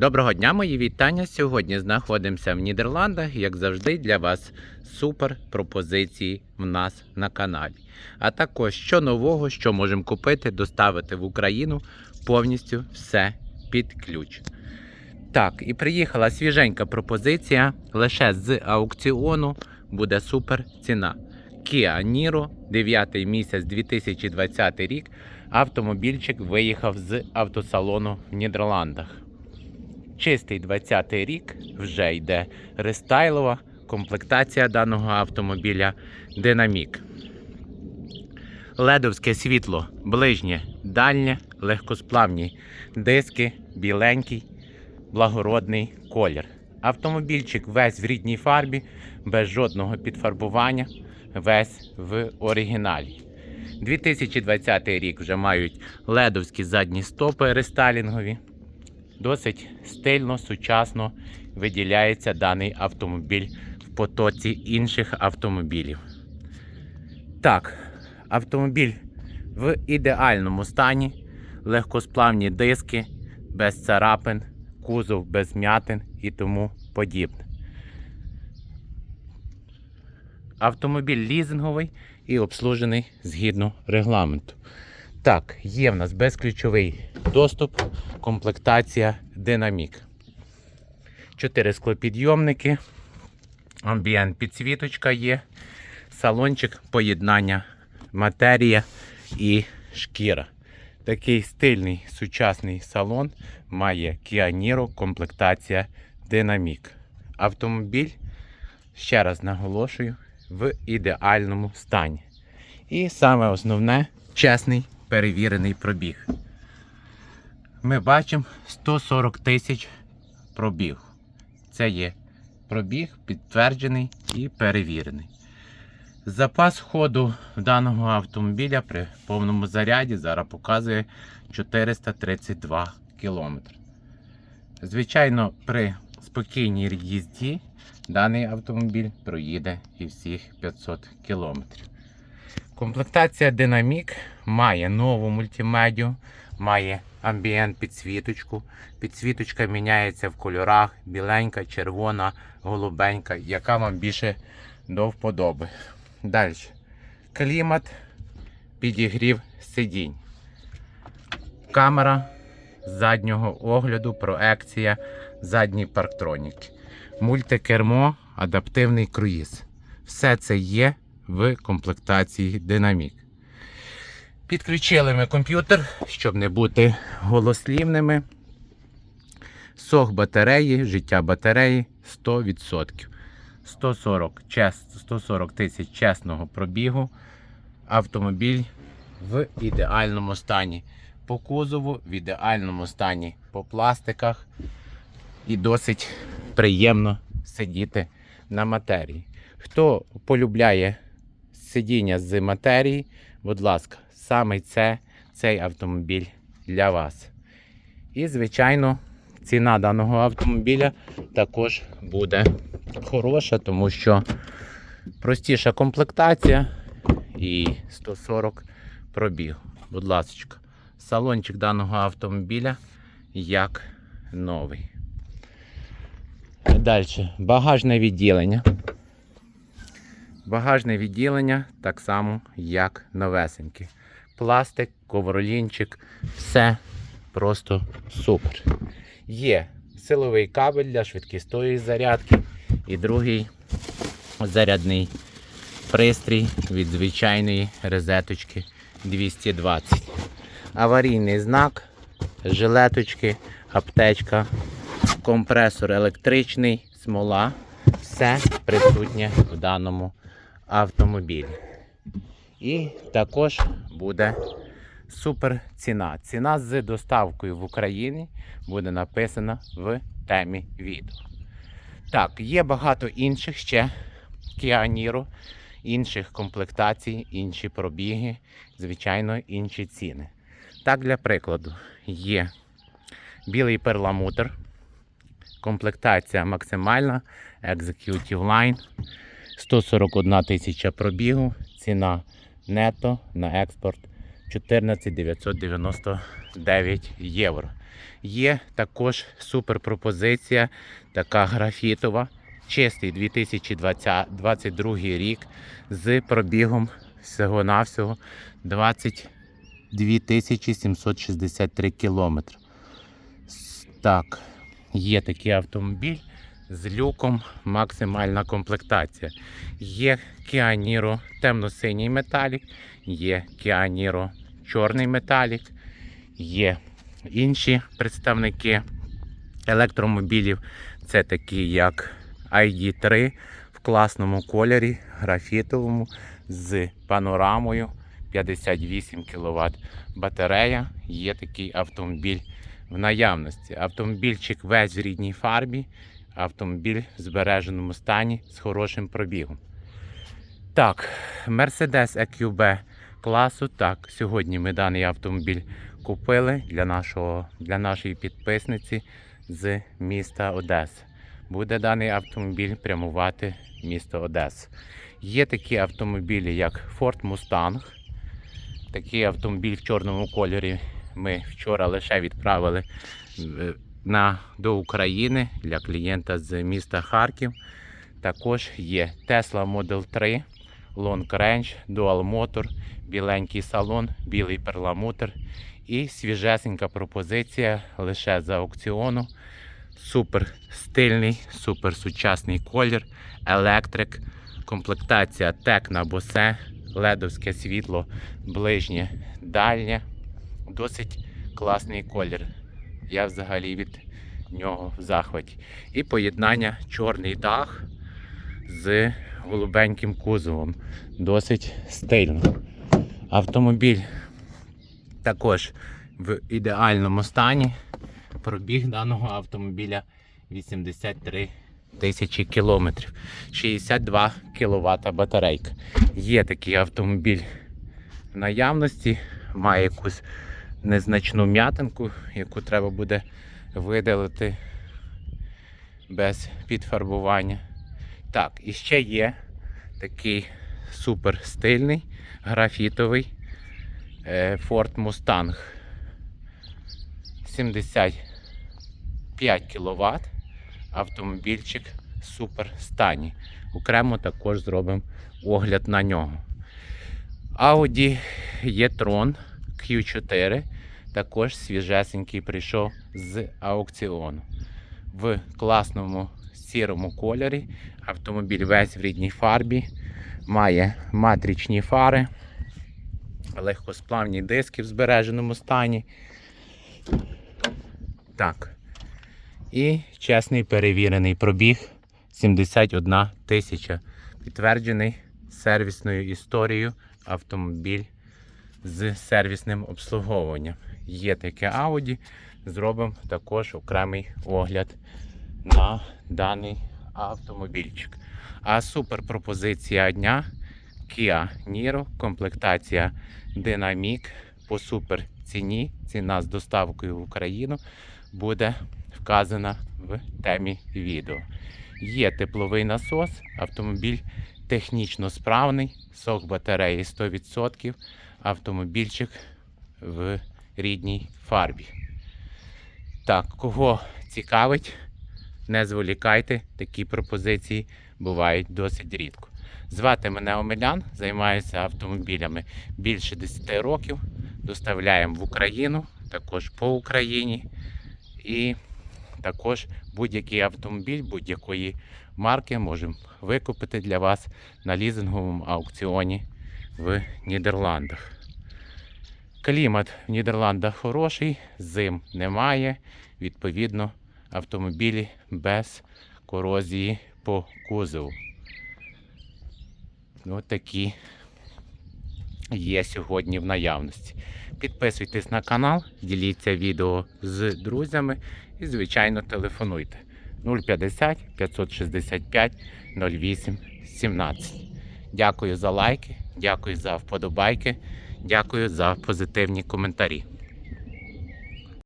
Доброго дня, мої вітання. Сьогодні знаходимося в Нідерландах, як завжди, для вас супер пропозиції в нас на каналі. А також що нового, що можемо купити, доставити в Україну повністю все під ключ. Так, і приїхала свіженька пропозиція. Лише з аукціону буде супер ціна. Kia Niro, 9 місяць 2020 рік. Автомобільчик виїхав з автосалону в Нідерландах. Чистий 20-й рік вже йде рестайлова комплектація даного автомобіля Динамік. Ледовське світло ближнє, дальнє, легкосплавні диски, біленький, благородний колір. Автомобільчик весь в рідній фарбі, без жодного підфарбування, весь в оригіналі. 2020 рік вже мають ледовські задні стопи рестайлінгові. Досить стильно, сучасно виділяється даний автомобіль в потоці інших автомобілів. Так, автомобіль в ідеальному стані, легкосплавні диски, без царапин, кузов без м'ятин і тому подібне. Автомобіль лізинговий і обслужений згідно регламенту. Так, є в нас безключовий доступ, комплектація Динамік. Чотири склопідйомники, амбієнт підсвіточка є, салончик, поєднання матерія і шкіра. Такий стильний сучасний салон має Kia Niro, комплектація Динамік. Автомобіль, ще раз наголошую, в ідеальному стані. І саме основне чесний перевірений пробіг. Ми бачимо 140 тисяч пробіг. Це є пробіг підтверджений і перевірений. Запас ходу даного автомобіля при повному заряді зараз показує 432 км. Звичайно, при спокійній їзді даний автомобіль проїде і всіх 500 км. Комплектація Dynamic має нову мультимедіу, має амбієнт підсвіточку. Підсвіточка міняється в кольорах: біленька, червона, голубенька, яка вам більше до вподоби. Далі. Клімат, підігрів сидінь. Камера заднього огляду, проекція, задній парктроніки. Мультикермо, адаптивний круїз. Все це є в комплектації Динамік. Підключили ми комп'ютер, щоб не бути голослівними. Сох батареї, життя батареї 100%. 140 140 тисяч чесного пробігу. Автомобіль в ідеальному стані. По кузову, в ідеальному стані по пластиках. І досить приємно сидіти на матерії. Хто полюбляє сидіння з матерії, будь ласка, саме це цей автомобіль для вас. І, звичайно, ціна даного автомобіля також буде хороша, тому що простіша комплектація і 140 пробіг. Будь ласка, салончик даного автомобіля як новий. Далі, багажне відділення. Багажне відділення так само, як новесеньке. Пластик, ковролінчик, все просто супер. Є силовий кабель для швидкістої зарядки і другий зарядний пристрій від звичайної розеточки 220. Аварійний знак, жилеточки, аптечка, компресор електричний, смола. Все присутнє в даному автомобілі. І також буде супер ціна. Ціна з доставкою в Україні буде написана в темі відео. Так, є багато інших ще Niro, інших комплектацій, інші пробіги, звичайно, інші ціни. Так, для прикладу, є білий перламутр, комплектація максимальна, Executive Line, 141 тисяча пробігу, ціна нето на експорт 14 999 євро. Є також супер пропозиція, така графітова, чистий 2022 рік з пробігом всього-навсього 22 763 кілометри. Так, є такий автомобіль з люком, максимальна комплектація. Є Niro темно-синій металік, є Niro чорний металік, є інші представники електромобілів. Це такі як ID3 в класному кольорі, графітовому з панорамою 58 кВт. Батарея є такий автомобіль в наявності. Автомобільчик весь в рідній фарбі, автомобіль в збереженому стані з хорошим пробігом. Так, Mercedes EQB класу. Так, сьогодні ми даний автомобіль купили для, нашого, для нашої підписниці з міста Одеси. Буде даний автомобіль прямувати в місто Одеса. Є такі автомобілі, як Ford Mustang. Такий автомобіль в чорному кольорі ми вчора лише відправили е, на, до України для клієнта з міста Харків. Також є Tesla Model 3, Long Range, Dual Motor, біленький салон, білий перламутр і свіжесенька пропозиція лише за аукціону. Супер стильний, супер сучасний колір, електрик, комплектація Tecna Bose, ледовське світло, ближнє, дальнє. Досить класний колір. Я взагалі від нього в захваті. І поєднання чорний дах з голубеньким кузовом. Досить стильно. Автомобіль також в ідеальному стані. Пробіг даного автомобіля 83 тисячі кілометрів. 62 кВт батарейка. Є такий автомобіль в наявності, має якусь незначну м'ятинку, яку треба буде видалити без підфарбування. Так, і ще є такий супер стильний графітовий е, Ford Mustang 75 кВт. Автомобільчик супер стані. Окремо також зробимо огляд на нього. Audi e-tron Q4 також свіжесенький прийшов з аукціону. В класному сірому кольорі. Автомобіль весь в рідній фарбі. Має матричні фари, легкосплавні диски в збереженому стані. Так. І чесний перевірений пробіг 71 тисяча. Підтверджений сервісною історією автомобіль з сервісним обслуговуванням. Є таке Audi. Зробимо також окремий огляд на даний автомобільчик. А супер пропозиція дня Kia Niro, комплектація Dynamic по супер ціні. Ціна з доставкою в Україну буде вказана в темі відео. Є тепловий насос, автомобіль технічно справний, сок батареї 100%, автомобільчик в рідній фарбі. Так, кого цікавить, не зволікайте, такі пропозиції бувають досить рідко. Звати мене Омелян, займаюся автомобілями більше 10 років. Доставляємо в Україну, також по Україні. І також будь-який автомобіль будь-якої марки можемо викупити для вас на лізинговому аукціоні в Нідерландах. Клімат в Нідерландах хороший, зим немає. Відповідно, автомобілі без корозії по кузову. Ось такі є сьогодні в наявності. Підписуйтесь на канал, діліться відео з друзями і, звичайно, телефонуйте 050 565 08 17. Дякую за лайки, дякую за вподобайки, дякую за позитивні коментарі.